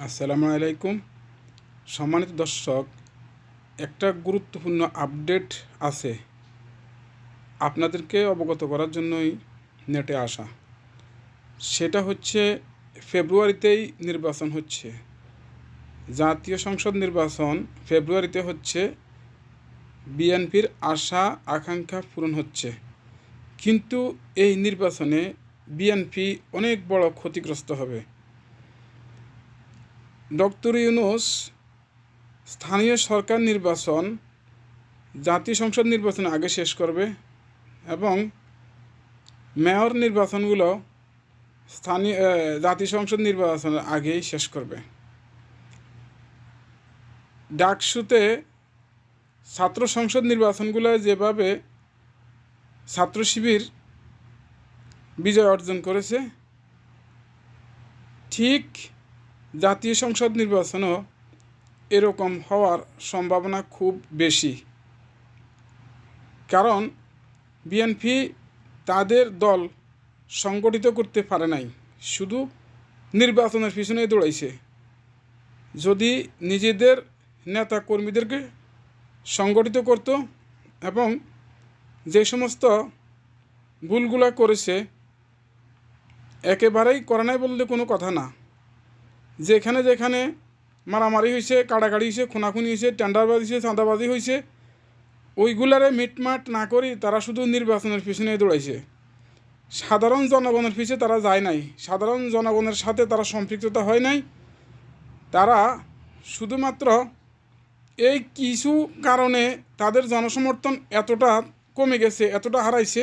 আসসালামু আলাইকুম। সম্মানিত দর্শক, একটা গুরুত্বপূর্ণ আপডেট আছে। আপনাদেরকে অবগত করার জন্যই নেটে আসা। সেটা হচ্ছে, ফেব্রুয়ারিতেই নির্বাচন হচ্ছে। জাতীয় সংসদ নির্বাচন ফেব্রুয়ারিতে হচ্ছে। বিএনপির আশা, আকাঙ্ক্ষা পূরণ হচ্ছে। কিন্তু এই নির্বাচনে বিএনপি অনেক বড় ক্ষতিগ্রস্ত হবে। ডক্টর ইউনুস স্থানীয় সরকার নির্বাচন জাতীয় সংসদ নির্বাচন আগে শেষ করবে এবং মেয়র নির্বাচনগুলো স্থানীয় জাতীয় সংসদ নির্বাচনের আগেই শেষ করবে। ডাকসুতে ছাত্র সংসদ নির্বাচনগুলো যেভাবে ছাত্র শিবির বিজয় অর্জন করেছে, ঠিক জাতীয় সংসদ নির্বাচনও এরকম হওয়ার সম্ভাবনা খুব বেশি। কারণ, বিএনপি তাদের দল সংগঠিত করতে পারে নাই। শুধু নির্বাচনের পিছনে দৌড়াইছে। যদি নিজেদের নেতা কর্মীদেরকে সংগঠিত করত এবং যে সমস্ত ভুলগুলা করেছে, একেবারেই করে নাই বললে কোনো কথা না। যেখানে যেখানে মারামারি হয়েছে, কাড়াকাড়ি হয়েছে, খুনাখুনি হয়েছে, টেন্ডারবাজি হয়েছে, চাঁদাবাজি হয়েছে, ওইগুলারে মিটমাট না করি তারা শুধু নির্বাচনের পিছনে দৌড়াইছে। সাধারণ জনগণের পিছে তারা যায় নাই। সাধারণ জনগণের সাথে তারা সম্পৃক্ততা হয় নাই। তারা শুধুমাত্র এই কিছু কারণে তাদের জনসমর্থন এতটা কমে গেছে, এতটা হারাইছে।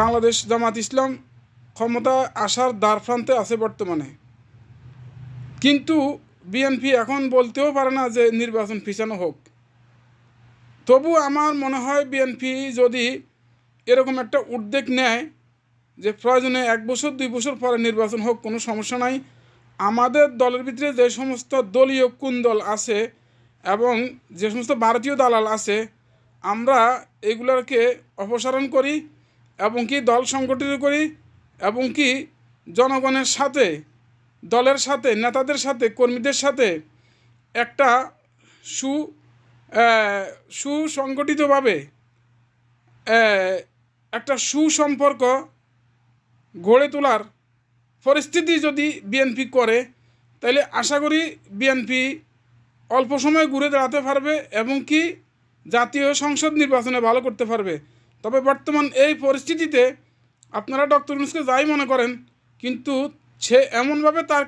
বাংলাদেশ জামাত ইসলাম ক্ষমতা আসার দ্বারপ্রান্তে আছে বর্তমানে। কিন্তু বিএনপি এখন বলতেও পারে না যে নির্বাচন পিছানো হোক। তবু আমার মনে হয় বিএনপি যদি এরকম একটা উদ্যোগ নেয় যে প্রয়োজনে এক বছর, দুই বছর পরে নির্বাচন হোক, কোনো সমস্যা নাই। আমাদের দলের ভিতরে যে সমস্ত দলীয় কুন্দল আছে এবং যে সমস্ত ভারতীয় দালাল আছে, আমরা এগুলোকে অপসারণ করি এবং কি দল সংগঠিত করি এবং কি জনগণের সাথে দলের সাথে, নেতাদের সাথে, কর্মীদের সাথে একটা সু সুসংগঠিতভাবে একটা সুসম্পর্ক গড়ে তোলার পরিস্থিতি যদি বিএনপি করে তাহলে আশা করি বিএনপি অল্প সময় ঘুরে দাঁড়াতে পারবে এবং কি জাতীয় সংসদ নির্বাচনে ভালো করতে পারবে। তবে বর্তমান এই পরিস্থিতিতে আপনারা ডক্টর ইউনুসকে যাই মনে করেন, কিন্তু সে এমনভাবে তার